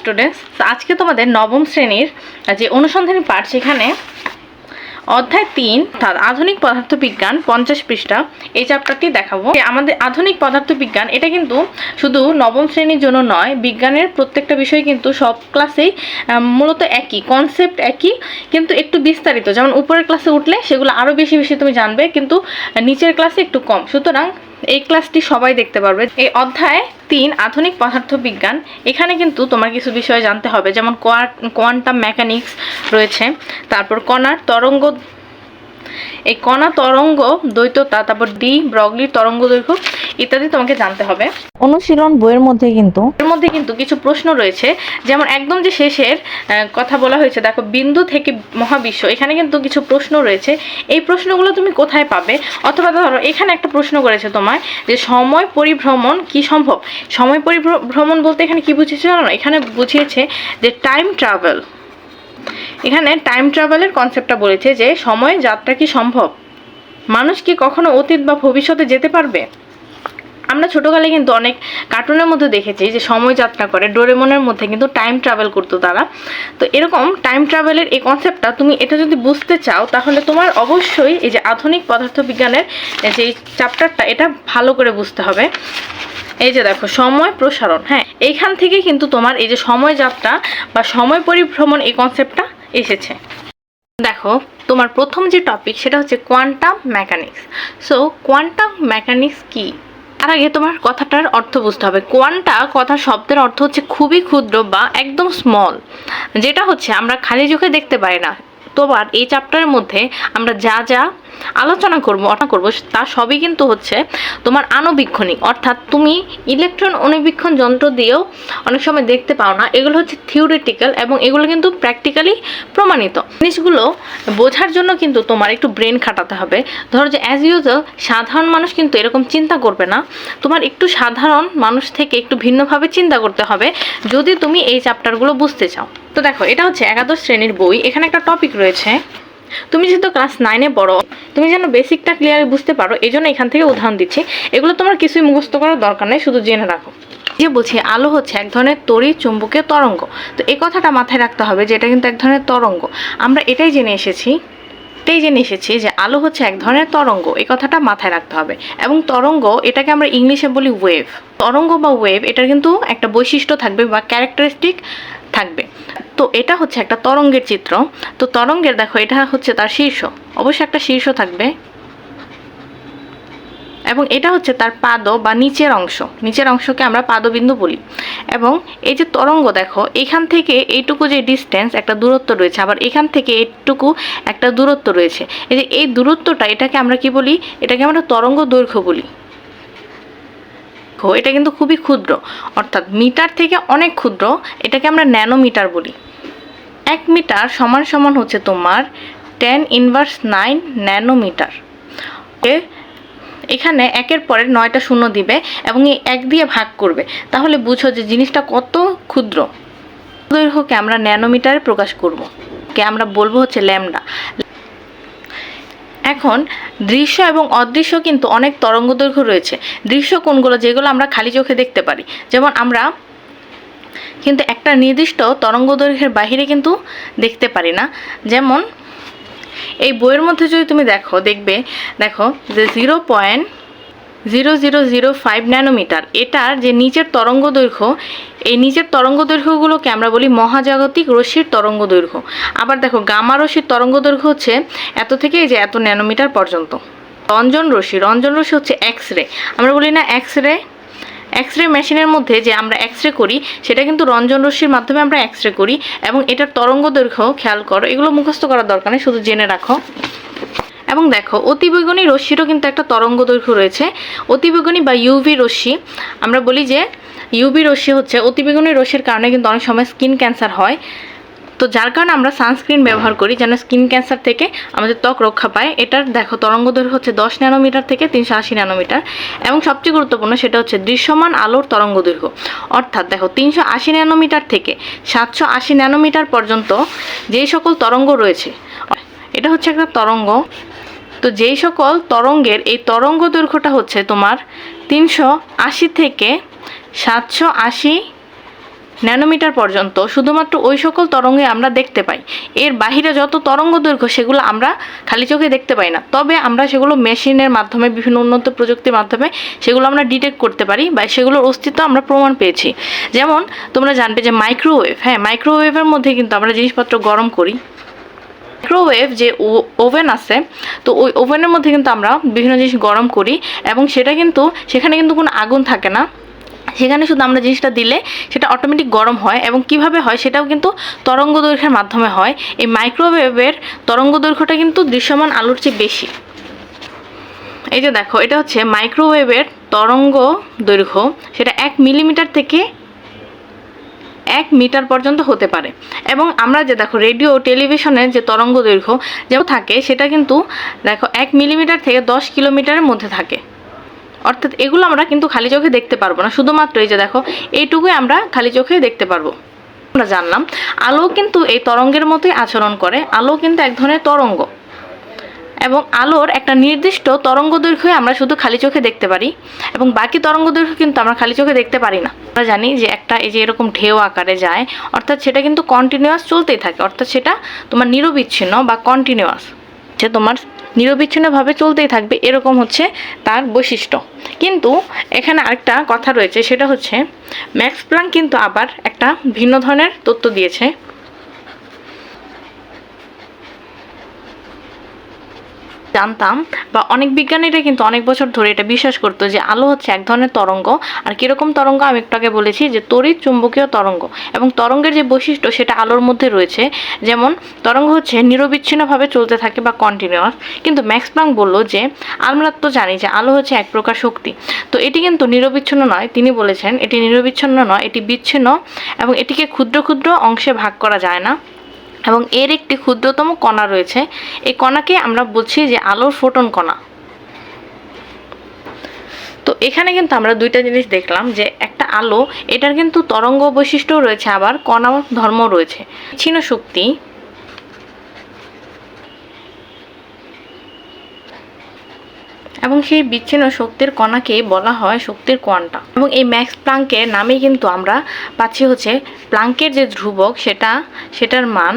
Students আজকে তোমাদের নবম শ্রেণির যে অনুসন্ধানী পাঠ সেখানে অধ্যায় তিন আধুনিক পদার্থবিজ্ঞান পঞ্চাশ পৃষ্ঠা, এই চ্যাপ্টারটি দেখাবো। আমাদের আধুনিক পদার্থবিজ্ঞান, এটা কিন্তু শুধু নবম শ্রেণির জন্য নয়, বিজ্ঞানের প্রত্যেকটা বিষয় কিন্তু সব ক্লাসেই মূলত একই কনসেপ্ট একই, কিন্তু একটু বিস্তারিত। যেমন উপরের ক্লাসে উঠলে সেগুলো আরও বেশি বেশি তুমি জানবে, কিন্তু নিচের ক্লাসে একটু কম। সুতরাং এই ক্লাসটি সবাই দেখতে পারবে। এই অধ্যায় তিন আধুনিক পদার্থবিজ্ঞান এখানে কিন্তু তোমার কিছু বিষয় জানতে হবে, যেমন কোয়ান্টাম মেকানিক্স রয়েছে, তারপর কণার তরঙ্গ এই কণা তরঙ্গ দ্বৈততা তারপর ডি ব্রগলির তরঙ্গ দৈর্ঘ্য ইত্যাদি তোমাকে জানতে হবে। অনুশীলন বইয়ের মধ্যে কিন্তু এর মধ্যে কিন্তু কিছু প্রশ্ন রয়েছে। যেমন একদম যে শেষের কথা বলা হয়েছে দেখো বিন্দু থেকে মহাবিশ্ব এখানে কিন্তু কিছু প্রশ্ন রয়েছে। এই প্রশ্নগুলো তুমি কোথায় পাবে? অথবা ধরো এখানে একটা প্রশ্ন করেছে তোমায় যে সময় পরিভ্রমণ কি সম্ভব? সময় পরিভ্রমণ বলতে এখানে কি বুঝিয়েছে জানো? এখানে বুঝিয়েছে যে টাইম ট্রাভেল এখানে টাইম ট্রাভেলের কনসেপ্টটা বলেছে যে সময়, যাত্রা কি সম্ভব? মানুষ কি কখনো অতীত বা ভবিষ্যতে যেতে পারবে? আমরা ছোটোকালে কিন্তু অনেক কার্টুনের মধ্যে দেখেছি যে সময় যাত্রা করে, ডোরেমনের মধ্যে কিন্তু টাইম ট্রাভেল করতো তারা। তো এরকম টাইম ট্রাভেলের এই কনসেপ্টটা তুমি এটা যদি বুঝতে চাও, তাহলে তোমার অবশ্যই এই যে আধুনিক পদার্থবিজ্ঞানের যে চ্যাপ্টারটা এটা ভালো করে বুঝতে হবে। এই যে দেখো, সময় প্রসারণ হ্যাঁ? এইখান থেকে কিন্তু তোমার এই যে সময় যাত্রা বা সময় পরিভ্রমণ এই কনসেপ্টটা এসেছে। দেখো, তোমার প্রথম যে টপিক সেটা হচ্ছে quantum mechanics so quantum mechanics কি? তার আগে তোমার কথাটার অর্থ বুঝতে হবে। কোয়ান্টা কথা শব্দের অর্থ হচ্ছে খুবই ক্ষুদ্র বা একদম স্মল যেটা হচ্ছে আমরা খালি চোখে দেখতে পাই না। তোমার এই চ্যাপ্টারের মধ্যে আমরা যা যা আলোচনা করব অর্থ করব, তা সবই কিন্তু হচ্ছে তোমার আণুবীক্ষণিক। অর্থাৎ তুমি ইলেকট্রন অণুবীক্ষণ যন্ত্র দিয়েও অনেক সময় দেখতে পাও না, এগুলো হচ্ছে থিওরিটিক্যাল এবং এগুলো কিন্তু প্র্যাকটিক্যালি প্রমাণিত। জিনিসগুলো বোঝার জন্য কিন্তু তোমার একটু ব্রেন খাটাতে হবে। ধরো যে অ্যাজ ইউজুয়াল সাধারণ মানুষ কিন্তু এরকম চিন্তা করবে না। তোমার একটু সাধারণ মানুষ থেকে একটু ভিন্নভাবে চিন্তা করতে হবে, যদি তুমি এই চ্যাপ্টারগুলো বুঝতে চাও। তো দেখো, এটা হচ্ছে একাদশ শ্রেণির বই। এখানে একটা টপিক রয়েছে। তুমি যেহেতু ক্লাস নাইনে পড়ো, তুমি যেন বেসিকটা ক্লিয়ারলি বুঝতে পারো এই জন্য এখান থেকে উদাহরণ দিচ্ছি। এগুলো তোমার কিছুই মুখস্থ করার দরকার নেই, শুধু জেনে রাখো। যে বলছি, আলো হচ্ছে এক ধরনের তড়ি চুম্বকীয় তরঙ্গ। তো এই কথাটা মাথায় রাখতে হবে যে এটা কিন্তু এক ধরনের তরঙ্গ। আমরা এটাই জেনে এসেছি, এটাই জেনে এসেছি যে আলো হচ্ছে এক ধরনের তরঙ্গ। এই কথাটা মাথায় রাখতে হবে। এবং তরঙ্গ, এটাকে আমরা ইংলিশে বলি ওয়েভ তরঙ্গ বা ওয়েভ এটার কিন্তু একটা বৈশিষ্ট্য থাকবে বা ক্যারেক্টারিস্টিক থাকবে। তো এটা হচ্ছে একটা তরঙ্গের চিত্র। তো তরঙ্গের দেখো, এটা হচ্ছে তার শীর্ষ। অবশ্যই একটা শীর্ষ থাকবে। এবং এটা হচ্ছে তার পাদ বা নিচের অংশ। নিচের অংশকে আমরা পাদবিন্দু বলি। এবং এই যে তরঙ্গ দেখো, এখান থেকে এইটুকু যে ডিস্টেন্স একটা দূরত্ব রয়েছে। আবার এখান থেকে এইটুকু একটা দূরত্ব রয়েছে। এই যে এই দূরত্বটা, এটাকে আমরা কি বলি? এটাকে আমরা তরঙ্গ দৈর্ঘ্য বলি। দেখো, এটা কিন্তু খুবই ক্ষুদ্র। অর্থাৎ মিটার থেকে অনেক ক্ষুদ্র এটাকে আমরা ন্যানোমিটার বলি। এক মিটার সমান সমান হচ্ছে তোমার টেন ইনভার্স নাইন ন্যানোমিটার। এখানে একের পরে নয়টা শূন্য দিবে এবং এই এক দিয়ে ভাগ করবে। তাহলে বুঝো যে জিনিসটা কত ক্ষুদ্র। দৈর্ঘ্যকে আমরা ন্যানোমিটারে প্রকাশ করব। কে আমরা বলব হচ্ছে ল্যামডা। এখন দৃশ্য এবং অদৃশ্য কিন্তু অনেক তরঙ্গ দৈর্ঘ্য রয়েছে। দৃশ্য কোনগুলো? যেগুলো আমরা খালি চোখে দেখতে পারি। যেমন আমরা কিন্তু একটা নির্দিষ্ট তরঙ্গ দৈর্ঘ্যের বাহিরে কিন্তু দেখতে পারি না। যেমন এই বইয়ের মধ্যে যদি তুমি দেখো, দেখবে, দেখো যে zero point zero zero zero five nanometre. এটার যে নিচের তরঙ্গ দৈর্ঘ্য এই নিচের তরঙ্গ দৈর্ঘ্যগুলোকে আমরা বলি মহাজাগতিক রশ্মির তরঙ্গ দৈর্ঘ্য। আবার দেখো, গামা রশ্মির তরঙ্গ দৈর্ঘ্য হচ্ছে এত থেকে এই যে এত ন্যানোমিটার পর্যন্ত। রঞ্জন রশ্মি রঞ্জন রশ্মি হচ্ছে এক্স রে আমরা বলি না এক্স রে এক্স রে মেশিনের মধ্যে যে আমরা এক্স রে করি, সেটা কিন্তু রঞ্জন রশ্মির মাধ্যমে আমরা এক্স রে করি এবং এটার তরঙ্গ দৈর্ঘ্য, খেয়াল করো, এগুলো মুখস্থ করার দরকার নেই, শুধু জেনে রাখো। এবং দেখো, অতিবেগুনি রশ্মিরও কিন্তু একটা তরঙ্গ দৈর্ঘ্য রয়েছে। অতিবেগুনি বা ইউভি রশ্মি, আমরা বলি যে ইউভি রশ্মি হচ্ছে অতিবেগুনি রশ্মির কারণে কিন্তু অনেক সময় স্কিন ক্যান্সার হয়। তো যার কারণে আমরা সানস্ক্রিন ব্যবহার করি যেন স্কিন ক্যান্সার থেকে আমাদের ত্বক রক্ষা পায়। এটার দেখো, তরঙ্গ দৈর্ঘ্য হচ্ছে দশ ন্যানোমিটার থেকে তিনশো আশি ন্যানোমিটার। এবং সবচেয়ে গুরুত্বপূর্ণ সেটা হচ্ছে দৃশ্যমান আলোর তরঙ্গ দৈর্ঘ্য। অর্থাৎ দেখো, তিনশো আশি ন্যানোমিটার থেকে সাতশো আশি ন্যানোমিটার পর্যন্ত যেই সকল তরঙ্গ রয়েছে, এটা হচ্ছে একটা তরঙ্গ। তো যেই সকল তরঙ্গের এই তরঙ্গ দৈর্ঘ্যটা হচ্ছে তোমার তিনশো আশি থেকে সাতশো আশি ন্যানোমিটার পর্যন্ত শুধুমাত্র ওই সকল তরঙ্গে আমরা দেখতে পাই। এর বাহিরে যত তরঙ্গ দৈর্ঘ্য, সেগুলো আমরা খালি চোখে দেখতে পাই না। তবে আমরা সেগুলো মেশিনের মাধ্যমে, বিভিন্ন উন্নত প্রযুক্তির মাধ্যমে সেগুলো আমরা ডিটেক্ট করতে পারি বা সেগুলোর অস্তিত্ব আমরা প্রমাণ পেয়েছি। যেমন, তোমরা জানবে যে মাইক্রোওয়েভ হ্যাঁ মাইক্রোওয়েভের মধ্যে কিন্তু আমরা জিনিসপত্র গরম করি। মাইক্রোওয়েভ যে ওভেন আছে, তো ওই ওভেনের মধ্যে কিন্তু আমরা বিভিন্ন জিনিস গরম করি এবং সেটা কিন্তু, সেখানে কিন্তু কোনো আগুন থাকে না। সেখানে শুধু আমরা জিনিসটা দিলে সেটা অটোমেটিক গরম হয় এবং কীভাবে হয় সেটাও কিন্তু তরঙ্গ দৈর্ঘ্যের মাধ্যমে হয়। এই মাইক্রোওয়েভের তরঙ্গ দৈর্ঘ্যটা কিন্তু দৃশ্যমান আলোর চেয়ে বেশি। এই যে দেখো, এটা হচ্ছে মাইক্রোওয়েভের তরঙ্গ দৈর্ঘ্য। সেটা এক মিলিমিটার থেকে এক মিটার পর্যন্ত হতে পারে। এবং আমরা যে দেখো রেডিও টেলিভিশনের যে তরঙ্গ দৈর্ঘ্য যেমন থাকে, সেটা কিন্তু দেখো এক মিলিমিটার থেকে দশ কিলোমিটারের মধ্যে থাকে। অর্থাৎ এগুলো আমরা কিন্তু খালি চোখে দেখতে পারব না। শুধুমাত্র এই যে দেখো, এইটুকুই আমরা খালি চোখে দেখতে পারব। আমরা জানলাম, আলো কিন্তু এই তরঙ্গের মতোই আচরণ করে। আলো কিন্তু এক ধরনের তরঙ্গ। এবং আলোর একটা নির্দিষ্ট তরঙ্গ দৈর্ঘ্য আমরা শুধু খালি চোখে দেখতে পারি। এবং বাকি তরঙ্গ দৈর্ঘ্য কিন্তু আমরা খালি চোখে দেখতে পারি না। আমরা জানি যে একটা এই যে এরকম ঢেউ আকারে যায়, অর্থাৎ সেটা কিন্তু কন্টিনিউয়াস চলতেই থাকে। অর্থাৎ সেটা তোমার নিরবিচ্ছিন্ন বা কন্টিনিউয়াস যে তোমার নিরবিচ্ছিন্নভাবে চলতেই থাকবে, এরকম হচ্ছে তার বৈশিষ্ট্য। কিন্তু এখানে আরেকটা কথা রয়েছে, সেটা হচ্ছে ম্যাক্স প্লাং কিন্তু আবার একটা ভিন্ন ধরনের তথ্য দিয়েছে। জানতাম বা অনেক বিজ্ঞানীরা কিন্তু অনেক বছর ধরে এটা বিশ্বাস করতো যে আলো হচ্ছে এক ধরনের তরঙ্গ। আর কীরকম তরঙ্গ আমি একটু আগে বলেছি যে তড়িৎ চুম্বকীয় তরঙ্গ। এবং তরঙ্গের যে বৈশিষ্ট্য সেটা আলোর মধ্যে রয়েছে। যেমন তরঙ্গ হচ্ছে নিরবিচ্ছিন্নভাবে চলতে থাকে বা কন্টিনিউয়াস কিন্তু ম্যাক্স প্লাং বলল যে, আমরা তো জানি যে আলো হচ্ছে এক প্রকার শক্তি। তো এটি কিন্তু নিরবিচ্ছিন্ন নয়। তিনি বলেছেন, এটি নিরবিচ্ছিন্ন নয়, এটি বিচ্ছিন্ন এবং এটিকে ক্ষুদ্র ক্ষুদ্র অংশে ভাগ করা যায় না। এবং এর একটি ক্ষুদ্রতম কণা রয়েছে। এই কণাকে আমরা বলছি যে আলোর ফোটন কণা। তো এখানে কিন্তু আমরা দুইটা জিনিস দেখলাম যে একটা আলো, এটার কিন্তু তরঙ্গ বৈশিষ্ট্য রয়েছে, আবার কণা ধর্ম রয়েছে। ছিন্ন শক্তি এবং সেই বিচ্ছিন্ন শক্তির কণাকে বলা হয় শক্তির কোয়ান্টা। এবং এই ম্যাক্স প্লাঙ্কের নামেই কিন্তু আমরা পাচ্ছি হচ্ছে প্লাঙ্কের যে ধ্রুবক সেটা, সেটার মান।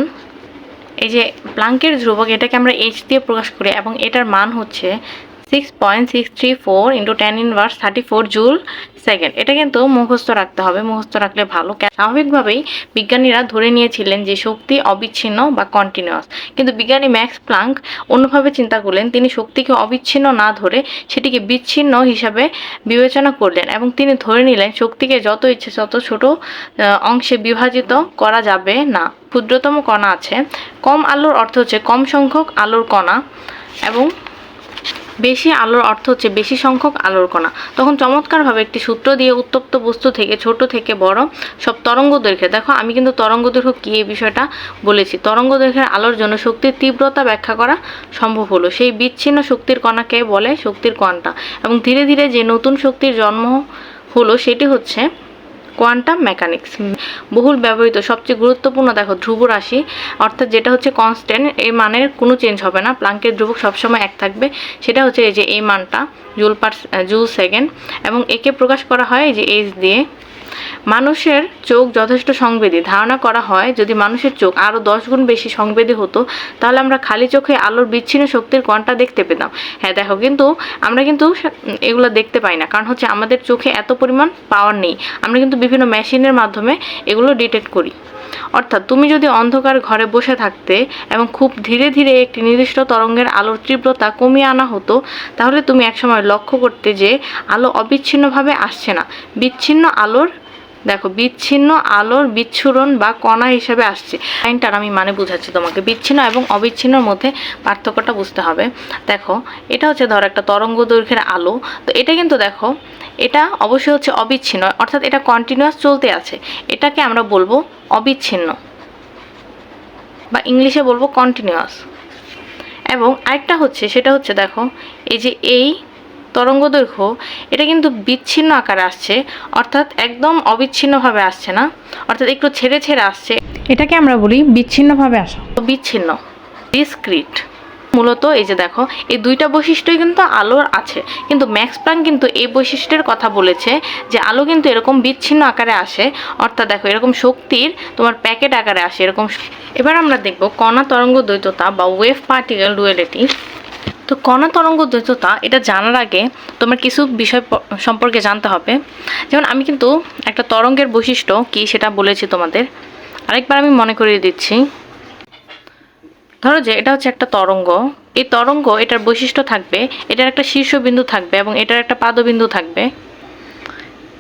এই যে প্লাঙ্কের ধ্রুবক এটাকে আমরা এইচ দিয়ে প্রকাশ করি এবং এটার মান হচ্ছে six point six three four into ten inverse thirty four joule second এটা কিন্তু মুখস্থ রাখতে হবে। মুখস্থ রাখলে ভালো। স্বাভাবিকভাবেই বিজ্ঞানীরা ধরে নিয়েছিলেন যে শক্তি অবিচ্ছিন্ন বা কন্টিনিউয়াস কিন্তু বিজ্ঞানী ম্যাক্স প্লাঙ্ক অন্যভাবে চিন্তা করলেন, তিনি শক্তিকে অবিচ্ছিন্ন না ধরে সেটিকে বিচ্ছিন্ন হিসাবে বিবেচনা করলেন এবং তিনি ধরে নিলেন, শক্তিকে যত ইচ্ছে তত ছোট অংশে বিভাজিত করা যাবে না। ক্ষুদ্রতম কণা আছে। কম আলোর অর্থ হচ্ছে কম সংখ্যক আলোর কণা এবং বেশি আলোর অর্থ হচ্ছে বেশি সংখ্যক আলোর কণা। তখন চমৎকারভাবে একটি সূত্র দিয়ে উত্তপ্ত বস্তু থেকে, ছোট থেকে বড় সব তরঙ্গ দৈর্ঘ্যে দেখো আমি কিন্তু তরঙ্গ দৈর্ঘ্য কী এই বিষয়টা বলেছি। তরঙ্গ দৈর্ঘ্যের আলোর জন্য শক্তির তীব্রতা ব্যাখ্যা করা সম্ভব হলো। সেই বিচ্ছিন্ন শক্তির কণাকে বলে শক্তির কোয়ান্টা। এবং ধীরে ধীরে যে নতুন শক্তির জন্ম হলো সেটি হচ্ছে কোয়ান্টাম মেকানিক্স। বহুল ব্যবহৃত, সবচেয়ে গুরুত্বপূর্ণ দেখো ধ্রুব রাশি, অর্থাৎ যেটা হচ্ছে কনস্ট্যান্ট এই মানের কোনো চেঞ্জ হবে না। প্লাঙ্কের ধ্রুবক সবসময় এক থাকবে। সেটা হচ্ছে এই যে এই মানটা, জুল পার জুল সেকেন্ড এবং একে প্রকাশ করা হয় যে এইচ দিয়ে। মানুষের চোখ যথেষ্ট সংবেদী। ধারণা করা হয়, যদি মানুষের চোখ আরও দশ গুণ বেশি সংবেদী হতো, তাহলে আমরা খালি চোখে আলোর বিচ্ছিন্ন শক্তির কোয়ান্টা দেখতে পেতাম। হ্যাঁ দেখো, কিন্তু আমরা কিন্তু এগুলো দেখতে পাই না। কারণ হচ্ছে আমাদের চোখে এত পরিমাণ পাওয়ার নেই। আমরা কিন্তু বিভিন্ন মেশিনের মাধ্যমে এগুলো ডিটেক্ট করি। অর্থাৎ তুমি যদি অন্ধকার ঘরে বসে থাকতে এবং খুব ধীরে ধীরে একটি নির্দিষ্ট তরঙ্গের আলোর তীব্রতা কমিয়ে আনা হতো, তাহলে তুমি একসময় লক্ষ্য করতে যে আলো অবিচ্ছিন্নভাবে আসছে না। বিচ্ছিন্ন আলোর দেখো, বিচ্ছিন্ন আলোর বিচ্ছুরণ বা কণা হিসেবে আসছে। লাইনটার আমি মানে বুঝাচ্ছি তোমাকে। বিচ্ছিন্ন এবং অবিচ্ছিন্নর মধ্যে পার্থক্যটা বুঝতে হবে। দেখো, এটা হচ্ছে ধরো একটা তরঙ্গ দৈর্ঘ্যের আলো। তো এটা কিন্তু দেখো, এটা অবশ্যই হচ্ছে অবিচ্ছিন্ন। অর্থাৎ এটা কন্টিনিউয়াস চলতে আছে। এটাকে আমরা বলব অবিচ্ছিন্ন। বা ইংলিশে বলব কন্টিনিউয়াস এবং আরেকটা হচ্ছে, সেটা হচ্ছে দেখো, এই যে এই তরঙ্গ দৈর্ঘ্য এটা কিন্তু বিচ্ছিন্ন আকারে আসছে অর্থাৎ একদম অবিচ্ছিন্নভাবে আসছে না অর্থাৎ একটু ছেড়ে ছেড়ে আসছে। এটাকে আমরা বলি বিচ্ছিন্নভাবে আসা। তো বিচ্ছিন্ন ডিসক্রিট মূলত এই যে দেখো এই দুইটা বৈশিষ্ট্যই কিন্তু আলোর আছে কিন্তু ম্যাক্স প্ল্যাঙ্ক কিন্তু এই বৈশিষ্ট্যের কথা বলেছে যে আলো কিন্তু এরকম বিচ্ছিন্ন আকারে আসে অর্থাৎ দেখো এরকম শক্তির তোমার প্যাকেট আকারে আসে এরকম এবার আমরা দেখব কণা তরঙ্গ দ্বৈততা বা ওয়েভ পার্টিকেল ডুয়েলিটি। তো কণা তরঙ্গ দ্বৈততা, এটা জানার আগে তোমার কিছু বিষয় সম্পর্কে জানতে হবে। যেমন আমি কিন্তু একটা তরঙ্গের বৈশিষ্ট্য কি সেটা বলেছি তোমাদের। আরেকবার আমি মনে করিয়ে দিচ্ছি। ধরো যে এটা হচ্ছে একটা তরঙ্গ। এই তরঙ্গ এটার বৈশিষ্ট্য থাকবে, এটার একটা শীর্ষবিন্দু থাকবে এবং এটার একটা পাদবিন্দু থাকবে।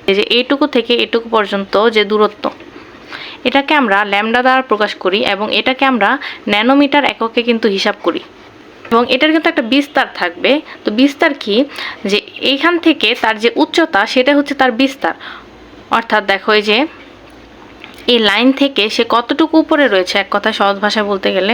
এই যে এইটুকু থেকে এটুকু পর্যন্ত যে দূরত্ব, এটাকে আমরা ল্যামডা দ্বারা প্রকাশ করি এবং এটাকে আমরা ন্যানোমিটার এককে কিন্তু হিসাব করি। এবং এটার কিন্তু একটা বিস্তার থাকবে। তো বিস্তার কি? যে এইখান থেকে তার যে উচ্চতা, সেটা হচ্ছে তার বিস্তার। অর্থাৎ দেখো এই যে, এই লাইন থেকে সে কতটুকু উপরে রয়েছে, এক কথায় সহজ ভাষায় বলতে গেলে।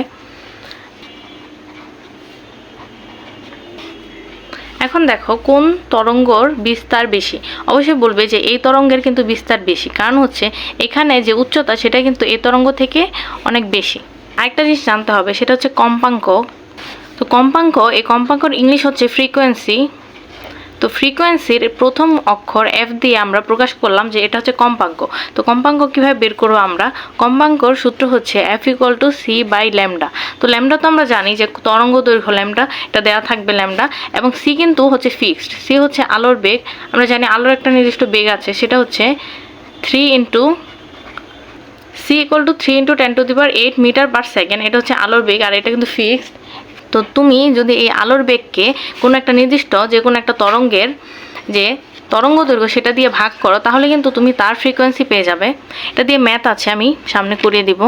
এখন দেখো কোন তরঙ্গর বিস্তার বেশি? অবশ্যই বলবে যে এই তরঙ্গের কিন্তু বিস্তার বেশি। কারণ হচ্ছে এখানে যে উচ্চতা, সেটা কিন্তু এই তরঙ্গ থেকে অনেক বেশি। আরেকটা জিনিস জানতে হবে, সেটা হচ্ছে কম্পাঙ্ক। তো কম্পাঙ্ক, এই কম্পাঙ্কর ইংলিশ হচ্ছে ফ্রিকোয়েন্সি তো ফ্রিকোয়েন্সির প্রথম অক্ষর এফ দিয়ে আমরা প্রকাশ করলাম যে এটা হচ্ছে কম্পাঙ্ক। তো কম্পাঙ্ক কীভাবে বের করব আমরা? কম্পাঙ্কর সূত্র হচ্ছে F equal to C by lambda তো ল্যামডা তো আমরা জানি যে তরঙ্গ দৈর্ঘ্য ল্যামডা এটা দেওয়া থাকবে ল্যামডা এবং সি কিন্তু হচ্ছে ফিক্সড সি হচ্ছে আলোর বেগ। আমরা জানি আলোর একটা নির্দিষ্ট বেগ আছে, সেটা হচ্ছে three into C equal to three into ten to the power eight metre per second এটা হচ্ছে আলোর বেগ, আর এটা কিন্তু ফিক্সড তো তুমি যদি এই আলোর বেগকে কোনো একটা নির্দিষ্ট যে কোনো একটা তরঙ্গের যে তরঙ্গ দৈর্ঘ্য সেটা দিয়ে ভাগ করো, তাহলে কিন্তু তুমি তার ফ্রিকোয়েন্সি পেয়ে যাবে। এটা দিয়ে ম্যাথ আছে, আমি সামনে করিয়ে দিব।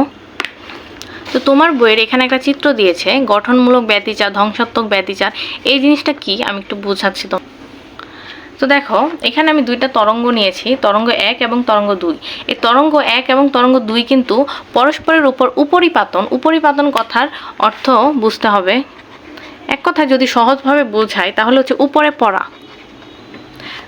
তো তোমার বইয়ের এখানে একটা চিত্র দিয়েছে, গঠনমূলক ব্যতিচার, ধ্বংসাত্মক ব্যতিচার। এই জিনিসটা কি? আমি একটু বোঝাচ্ছি তো তো দেখো, এখানে আমি দুইটা তরঙ্গ নিয়েছি, তরঙ্গ এক এবং তরঙ্গ দুই। এই তরঙ্গ এক এবং তরঙ্গ দুই কিন্তু পরস্পরের উপর উপরিপাতন উপরিপাতন কথার অর্থ বুঝতে হবে। এক কথায় যদি সহজভাবে বোঝায় তাহলে হচ্ছে উপরে পড়া।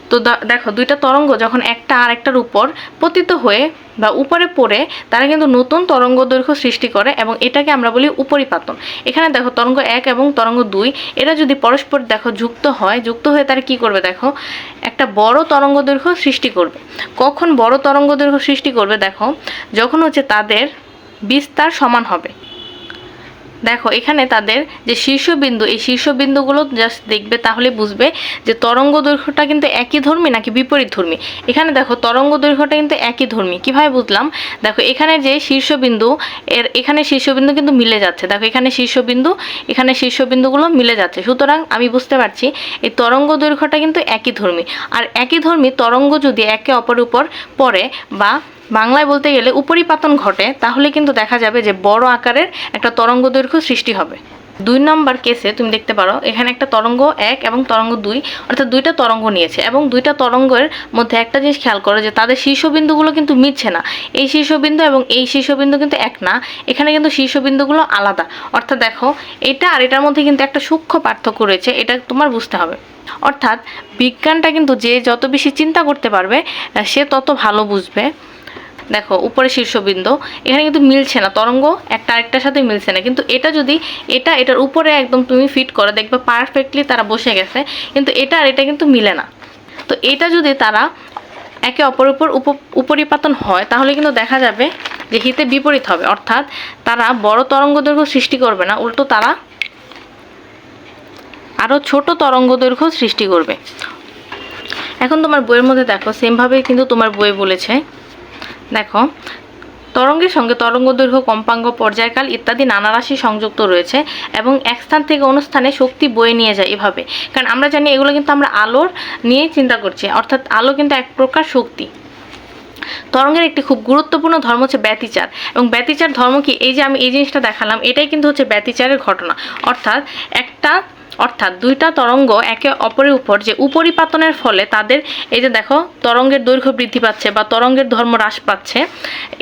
তো দেখো, দুইটা তরঙ্গ যখন একটা আর একটার উপর পতিত হয়ে বা উপরে পড়ে, তারা কিন্তু নতুন তরঙ্গ দৈর্ঘ্য সৃষ্টি করে এবং এটাকে আমরা বলি উপরিপাতন। এখানে দেখো, তরঙ্গ এক এবং তরঙ্গ দুই, এরা যদি পরস্পর, দেখো, যুক্ত হয়, যুক্ত হয়ে তারা কি করবে, দেখো, একটা বড় তরঙ্গ দৈর্ঘ্য সৃষ্টি করবে। কখন বড় তরঙ্গ দৈর্ঘ্য সৃষ্টি করবে, দেখো, যখন হচ্ছে তাদের বিস্তার সমান হবে। দেখো, এখানে তাদের যে শীর্ষবিন্দু, এই শীর্ষবিন্দুগুলো জাস্ট দেখবে তাহলে বুঝবে যে তরঙ্গ দৈর্ঘ্যটা কিন্তু একই ধর্মী নাকি বিপরীত ধর্মী। এখানে দেখো, তরঙ্গ দৈর্ঘ্যটা কিন্তু একই ধর্মী। কীভাবে বুঝলাম? দেখো, এখানে যে শীর্ষবিন্দু, এর এখানে শীর্ষবিন্দু কিন্তু মিলে যাচ্ছে। দেখো, এখানে শীর্ষবিন্দু, এখানে শীর্ষবিন্দুগুলো মিলে যাচ্ছে। সুতরাং আমি বুঝতে পারছি, এই তরঙ্গ দৈর্ঘ্যটা কিন্তু একই ধর্মী। আর একই ধর্মী তরঙ্গ যদি একে অপরের উপর পড়ে বা বাংলায় বলতে গেলে উপরিপাতন ঘটে, তাহলে কিন্তু দেখা যাবে যে বড় আকারের একটা তরঙ্গ দৈর্ঘ্য সৃষ্টি হবে। দুই নম্বর কেসে তুমি দেখতে পারো, এখানে একটা তরঙ্গ এক এবং তরঙ্গ দুই, অর্থাৎ দুইটা তরঙ্গ নিয়েছে এবং দুইটা তরঙ্গের মধ্যে একটা জিনিস খেয়াল করো যে তাদের শীর্ষবিন্দুগুলো কিন্তু মিটছে না। এই শীর্ষবিন্দু এবং এই শীর্ষবিন্দু কিন্তু এক না, এখানে কিন্তু শীর্ষবিন্দুগুলো আলাদা। অর্থাৎ দেখো, এটা আর এটার মধ্যে কিন্তু একটা সূক্ষ্ম পার্থক্য রয়েছে, এটা তোমার বুঝতে হবে। অর্থাৎ বিজ্ঞানটা কিন্তু যে যত বেশি চিন্তা করতে পারবে, সে তত ভালো বুঝবে। দেখো, উপরে শীর্ষবিন্দু। এখানে কিন্তু মিলছে না। তরঙ্গ একটা আরেকটার সাথে মিলছে না। কিন্তু এটা যদি এটা, এটার উপরে একদম তুমি ফিট করো, দেখবে পারফেক্টলি তারা বসে গেছে। কিন্তু এটা আর এটা কিন্তু মিলে না। তো এটা যদি তারা একে অপরের উপর উপ- উপরিপাতন হয়, তাহলে কিন্তু দেখা যাবে যে হিতে বিপরীত হবে। অর্থাৎ তারা বড় তরঙ্গ দৈর্ঘ্য সৃষ্টি করবে না, উল্টো তারা আরও ছোট তরঙ্গ দৈর্ঘ্য সৃষ্টি করবে। এখন তোমার বইয়ের মধ্যে দেখো সেমভাবেই কিন্তু তোমার বই বলেছে। দেখো, তরঙ্গের সঙ্গে তরঙ্গ দৈর্ঘ্য, কম্পাঙ্গ, পর্যায়কাল ইত্যাদি নানা রাশি সংযুক্ত রয়েছে এবং এক স্থান থেকে অন্য স্থানে শক্তি বয়ে নিয়ে যায় এভাবে। কারণ আমরা জানি এগুলো কিন্তু আমরা আলোর নিয়ে চিন্তা করছি, অর্থাৎ আলো কিন্তু এক প্রকার শক্তি। তরঙ্গের একটি খুব গুরুত্বপূর্ণ ধর্ম হচ্ছে ব্যতিচার। এবং ব্যতিচার ধর্ম কি? এই যে আমি এই জিনিসটা দেখালাম, এটাই কিন্তু হচ্ছে ব্যতিচারের ঘটনা। অর্থাৎ একটা অর্থাৎ দুইটা তরঙ্গ একে অপরের উপর যে উপরিপাতনের ফলে তাদের, এই যে দেখো, তরঙ্গের দৈর্ঘ্য বৃদ্ধি পাচ্ছে বা তরঙ্গের ধর্ম হ্রাস পাচ্ছে,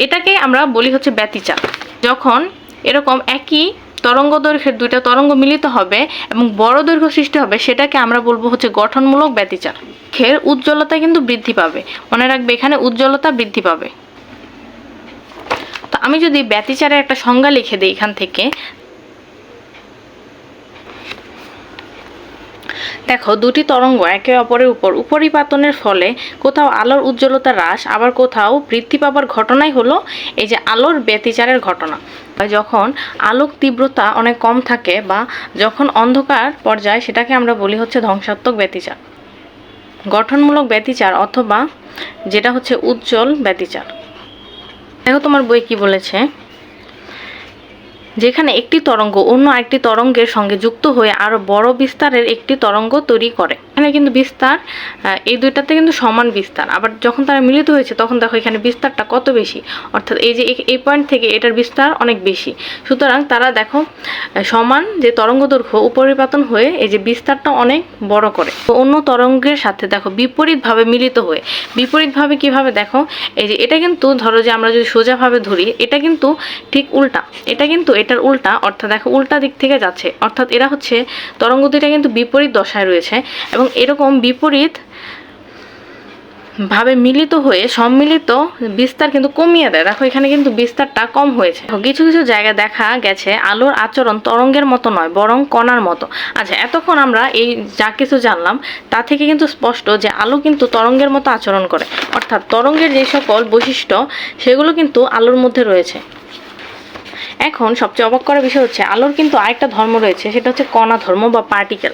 এটাকে আমরা বলি হচ্ছে ব্যতিচাপ যখন এরকম একই তরঙ্গ দৈর্ঘ্যের দুইটা তরঙ্গ মিলিত হবে এবং বড় দৈর্ঘ্য সৃষ্টি হবে, সেটাকে আমরা বলব হচ্ছে গঠনমূলক ব্যতিচার। খের উজ্জ্বলতা কিন্তু বৃদ্ধি পাবে। মনে রাখবে, এখানে উজ্জ্বলতা বৃদ্ধি পাবে। তো আমি যদি ব্যতিচারের একটা সংজ্ঞা লিখে দিই এখান থেকে দেখো, দুটি তরঙ্গ একে অপরের উপর উপরিপাতনের ফলে কোথাও আলোর উজ্জ্বলতা হ্রাস, আবার কোথাও বৃদ্ধি পাবার ঘটনাই হলো এই যে আলোর ব্যতিচারের ঘটনা। যখন আলোক তীব্রতা অনেক কম থাকে বা যখন অন্ধকার পর্যায়ে, সেটাকে আমরা বলি হচ্ছে ধ্বংসাত্মক ব্যতিচার। গঠনমূলক ব্যতিচার অথবা যেটা হচ্ছে উজ্জ্বল ব্যতিচার। দেখো তোমার বই কি বলেছে? যেখানে একটি তরঙ্গ অন্য একটি তরঙ্গের সঙ্গে যুক্ত হয়ে আরও বড় বিস্তারের একটি তরঙ্গ তৈরি করে। এখানে কিন্তু বিস্তার এই দুইটাতে কিন্তু সমান বিস্তার। আবার যখন তারা মিলিত হয়েছে, তখন দেখো এখানে বিস্তারটা কত বেশি। অর্থাৎ এই যে এই- পয়েন্ট থেকে এটার বিস্তার অনেক বেশি। সুতরাং তারা দেখো সমান যে তরঙ্গ দৈর্ঘ্য, উপরিপাতন হয়ে এই যে বিস্তারটা অনেক বড় করে। অন্য তরঙ্গের সাথে দেখো বিপরীতভাবে মিলিত হয়ে, বিপরীতভাবে কীভাবে দেখো, এই যে এটা কিন্তু ধরো যে আমরা যদি সোজাভাবে ধরি, এটা কিন্তু ঠিক উল্টা। এটা কিন্তু এটার উল্টা, অর্থাৎ দেখো উল্টা দিক থেকে যাচ্ছে, অর্থাৎ এরা হচ্ছে তরঙ্গ দুইটা কিন্তু বিপরীত দশায় রয়েছে এবং এরকম বিপরীত ভাবে মিলিত হয়ে সম্মিলিত বিস্তার কিন্তু কমিয়ে দেয়। দেখো এখানে কিন্তু বিস্তারটা কম হয়েছে। কিছু কিছু জায়গায় দেখা গেছে আলোর আচরণ তরঙ্গের মতো নয়, বরং কণার মতো। আচ্ছা এতক্ষণ আমরা এই যা কিছু জানলাম, তা থেকে কিন্তু স্পষ্ট যে আলো কিন্তু তরঙ্গের মতো আচরণ করে। অর্থাৎ তরঙ্গের যে সকল বৈশিষ্ট্য, সেগুলো কিন্তু আলোর মধ্যে রয়েছে। এখন সবচেয়ে অবাক করা বিষয় হচ্ছে, আলোর কিন্তু আরেকটা ধর্ম রয়েছে, সেটা হচ্ছে কণা ধর্ম বা পার্টিকেল